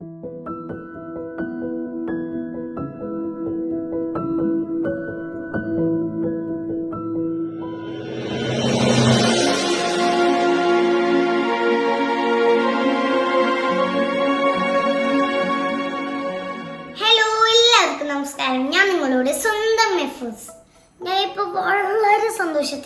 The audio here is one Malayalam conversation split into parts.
ഹലോ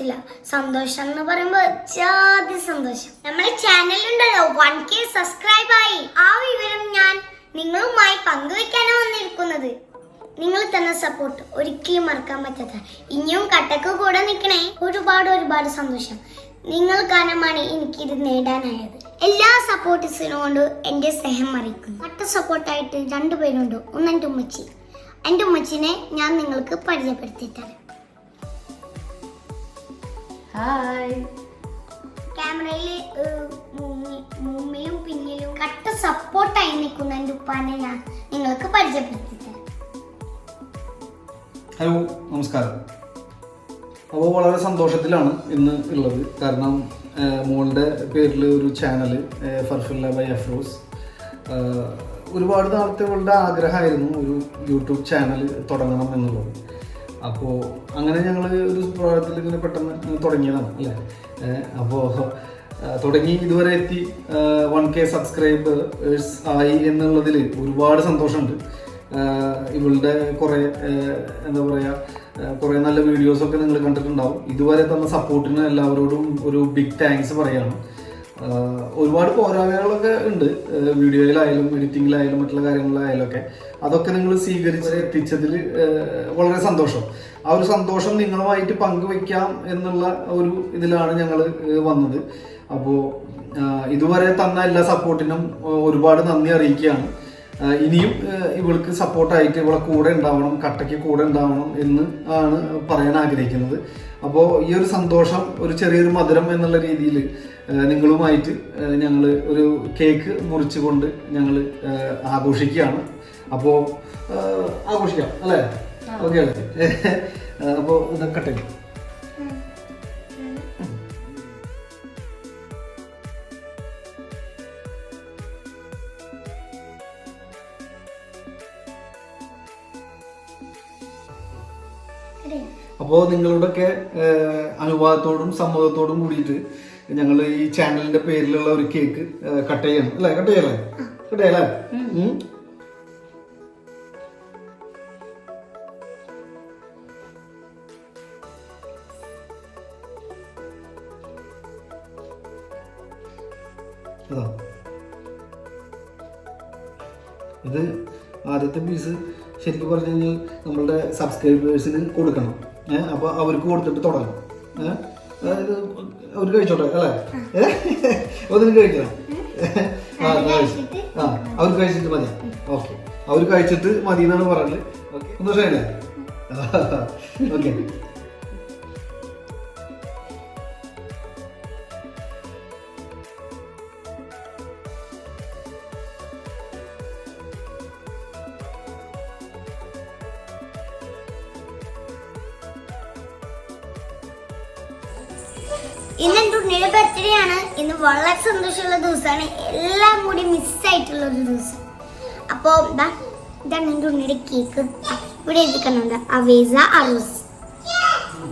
സന്തോഷത്തില സന്തോഷം എന്ന് പറയുമ്പോ ജാതി സന്തോഷം. നമ്മളെ ചാനലുണ്ടല്ലോ വൺ കെ സബ്സ്ക്രൈബ് ആയി. ആ വിവരം ഞാൻ നിങ്ങളുമായി പങ്കുവെക്കാനാണ് വന്നിരിക്കുന്നത്. നിങ്ങൾ തന്ന സപ്പോർട്ട് ഒരിക്കലും മറക്കാൻ പറ്റാത്ത ഇനിയും കട്ടക്ക് കൂടെ നിൽക്കണേ. ഒരുപാട് ഒരുപാട് സന്തോഷം. നിങ്ങൾ കാരണമാണ് എനിക്ക് ഇത് നേടാനായത്. എല്ലാ സപ്പോർട്ടേഴ്സിനും കൊണ്ട് എന്റെ സ്നേഹം അറിയിക്കുന്നു. മറ്റ സപ്പോർട്ടായിട്ട് രണ്ടുപേരുണ്ട് ഒന്ന് എന്റെ ഉമ്മച്ചി. എന്റെ ഉമ്മച്ചിനെ ഞാൻ നിങ്ങൾക്ക് പരിചയപ്പെടുത്തി തരാം ഹായ് ക്യാമറയിൽ മുമ്മയും പിന്നിലും കട്ട സപ്പോർട്ടായി നിൽക്കുന്ന എന്റെ ഉപ്പാനെ ഞാൻ നിങ്ങൾക്ക് പരിചയപ്പെടുത്തി ഹലോ നമസ്കാരം. അപ്പോൾ വളരെ സന്തോഷത്തിലാണ് ഇന്ന് ഉള്ളത്. കാരണം മോളുടെ പേരിൽ ഒരു ചാനൽ ഫർഫുല്ല ബൈ അഫ്രോസ് ഒരുപാട് നാളത്തെ മോളുടെ ആഗ്രഹമായിരുന്നു ഒരു യൂട്യൂബ് ചാനൽ തുടങ്ങണം എന്നുള്ളത്. അപ്പോൾ അങ്ങനെ ഞങ്ങൾ ഒരു പ്രവർത്തനത്തിൽ ഇങ്ങനെ പെട്ടെന്ന് തുടങ്ങിയതാണ് അല്ലേ? അപ്പോൾ തുടങ്ങി ഇതുവരെ എത്തി വൺ കെ സബ്സ്ക്രൈബേഴ്സ് ആയി എന്നുള്ളതിൽ ഒരുപാട് സന്തോഷമുണ്ട്. ഇവളുടെ കുറേ എന്താ പറയുക കുറേ നല്ല വീഡിയോസൊക്കെ നിങ്ങൾ കണ്ടിട്ടുണ്ടാവും. ഇതുവരെ തന്ന സപ്പോർട്ടിന് എല്ലാവരോടും ഒരു ബിഗ് താങ്ക്സ് പറയാണ്. ആഹ് ഒരുപാട് പോരായ്മകളൊക്കെ ഉണ്ട്. വീഡിയോയിലായാലും എഡിറ്റിങ്ങിലായാലും മറ്റുള്ള കാര്യങ്ങളിലായാലും ഒക്കെ. അതൊക്കെ നിങ്ങൾ സ്വീകരിച്ച് എത്തിച്ചതിൽ വളരെ സന്തോഷം. ആ ഒരു സന്തോഷം നിങ്ങളുമായിട്ട് പങ്കുവെക്കാം എന്നുള്ള ഒരു ഇതിലാണ് ഞങ്ങൾ വന്നത്. അപ്പോൾ ഇതുവരെ തന്ന എല്ലാ സപ്പോർട്ടിനും ഒരുപാട് നന്ദി അറിയിക്കുകയാണ്. ഇനിയും ഇവൾക്ക് സപ്പോർട്ടായിട്ട് ഇവളെ കൂടെ ഉണ്ടാവണം കട്ടയ്ക്ക് കൂടെ ഉണ്ടാവണം എന്ന് ആണ് പറയാൻ ആഗ്രഹിക്കുന്നത്. അപ്പോൾ ഈ ഒരു സന്തോഷം ഒരു ചെറിയൊരു മധുരം എന്നുള്ള രീതിയിൽ നിങ്ങളുമായിട്ട് ഞങ്ങൾ ഒരു കേക്ക് മുറിച്ചുകൊണ്ട് ഞങ്ങൾ ആഘോഷിക്കുകയാണ്. അപ്പോൾ ആഘോഷിക്കാം അല്ലേ? ഓക്കെ അല്ലേ? അപ്പോൾ ഇത് അപ്പോൾ നിങ്ങളുടെയൊക്കെ അനുവാദത്തോടും സമ്മതത്തോടും കൂടിയിട്ട് ഞങ്ങൾ ഈ ചാനലിന്റെ പേരിലുള്ള ഒരു കേക്ക് കട്ട് ചെയ്യണം. അല്ലേ? കട്ട് ചെയ്യല്ലേ? കട്ട് ചെയ്യല്ലേ? ഇത്. ആദ്യത്തെ പീസ് ശരിക്കും പറഞ്ഞു കഴിഞ്ഞാൽ നമ്മളുടെ സബ്സ്ക്രൈബേഴ്സിന് കൊടുക്കണം. ഏഹ് അപ്പോൾ അവർക്ക് കൊടുത്തിട്ട് തുടങ്ങും. ഏഹ് അവർ കഴിച്ചോട്ടെ അല്ലേ? ഒന്നിനു കഴിക്കണം. ആ അവർ കഴിച്ചിട്ട് മതി. ഓക്കെ. അവർ കഴിച്ചിട്ട് മതി എന്നാണ് പറഞ്ഞത്. ഓക്കെ. സന്തോഷമായില്ലേ? ഓക്കെ. ഇന്ന് എന്റെ ഉണ്ണിയുടെ ബർത്ത്ഡേ ആണ്. ഇന്ന് വളരെ സന്തോഷമുള്ള ദിവസമാണ്. എല്ലാം കൂടി മിസ്സായിട്ടുള്ള ഒരു ദിവസം. അപ്പോൾ എന്താ ഇതാണ് എന്റെ ഉണ്ണിയുടെ കേക്ക് ഇവിടെ എഴുതിക്കുന്നുണ്ട് അവേസ അറൂസ്.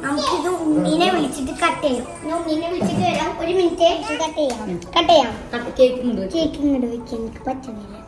നമുക്കിത് ഉണ്ണീനെ വിളിച്ചിട്ട് കട്ട് ചെയ്യാം. ഞാൻ ഉണ്ണീനെ വിളിച്ചിട്ട് വരാം. ഒരു മിനിറ്റ് കട്ട് ചെയ്യാം. കട്ട് ചെയ്യാം. കേക്ക് കേക്ക് ഇങ്ങോട്ട് വെക്കാൻ എനിക്ക് പറ്റണില്ല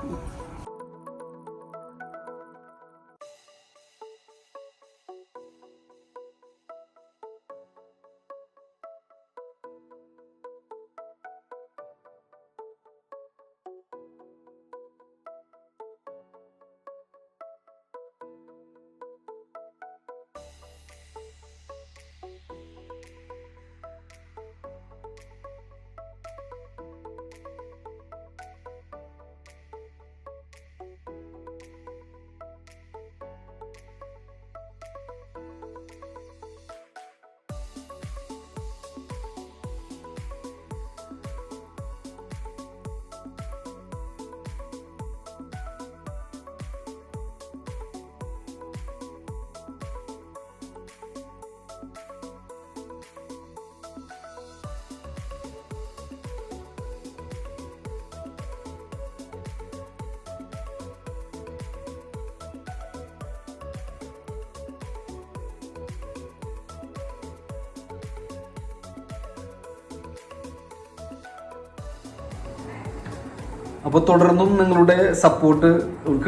അപ്പോൾ തുടർന്നും നിങ്ങളുടെ സപ്പോർട്ട്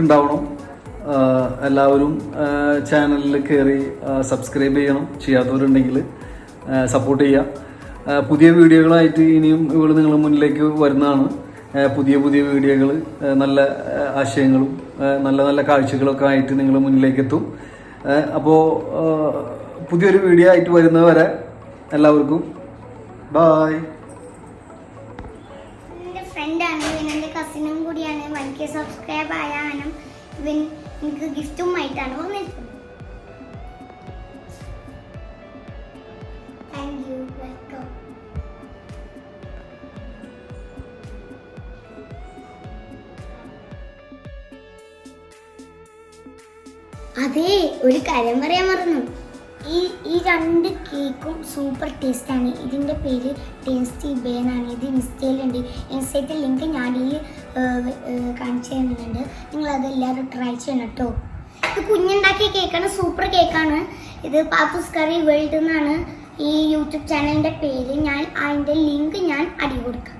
ഉണ്ടാവണം എല്ലാവരും ചാനലിൽ കയറി സബ്സ്ക്രൈബ് ചെയ്യണം. ചെയ്യാത്തവരുണ്ടെങ്കിൽ സപ്പോർട്ട് ചെയ്യുക പുതിയ വീഡിയോകളായിട്ട് ഇനിയും ഇവൾ നിങ്ങളുടെ മുന്നിലേക്ക് വരുന്നതാണ്. പുതിയ പുതിയ വീഡിയോകൾ നല്ല ആശയങ്ങളും നല്ല നല്ല കാഴ്ചകളൊക്കെ ആയിട്ട് നിങ്ങളുടെ മുന്നിലേക്ക് എത്തും. അപ്പോൾ പുതിയൊരു വീഡിയോ ആയിട്ട് വരുന്നവരെ എല്ലാവർക്കും ബായ് എന്റെ ഫ്രണ്ടാണ് ഇവൻ എന്റെ കസിനും കൂടിയാണ് വൺ കെ സബ്സ്ക്രൈബ് ആയാലും ഇവൻ ഗിഫ്റ്റും ആയിട്ടാണ് വന്നിരിക്കുന്നത്. വെൽക്കം അതെ ഒരു കാര്യം പറയാൻ മറന്നു. ഈ ഈ രണ്ട് കേക്കും സൂപ്പർ ടേസ്റ്റാണ് ഇതിന്റെ പേര് ടേസ്റ്റി ബേൻ ആണ്. ഇത് ഇൻസ്റ്റയിലുണ്ട്. ഇൻസ്റ്റയിലെ ലിങ്ക് ഞാൻ ഈ കാണിച്ചു തരുന്നുണ്ട്. നിങ്ങൾ എല്ലാവരും ട്രൈ ചെയ്യണം കേട്ടോ ഇത് കുഞ്ഞുണ്ടാക്കിയ കേക്കാണ് സൂപ്പർ കേക്കാണ്. ഇത് പാപ്പൂസ് കറി വേൾഡ് എന്നാണ് ഈ യൂട്യൂബ് ചാനലിന്റെ പേര്. ഞാൻ അതിന്റെ ലിങ്ക് ഞാൻ അടി കൊടുക്കാം.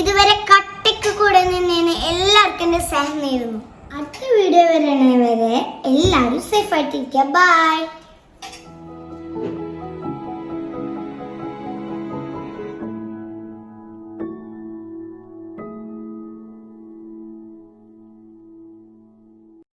ഇതുവരെ കട്ടയ്ക്ക് കൂടെ നിന്നേന് എല്ലാവർക്കും എന്റെ നേരുന്നു. അടുത്ത വീഡിയോ വരണേ വരെ എല്ലാവരും സേഫായിട്ടിരിക്കുക ബൈ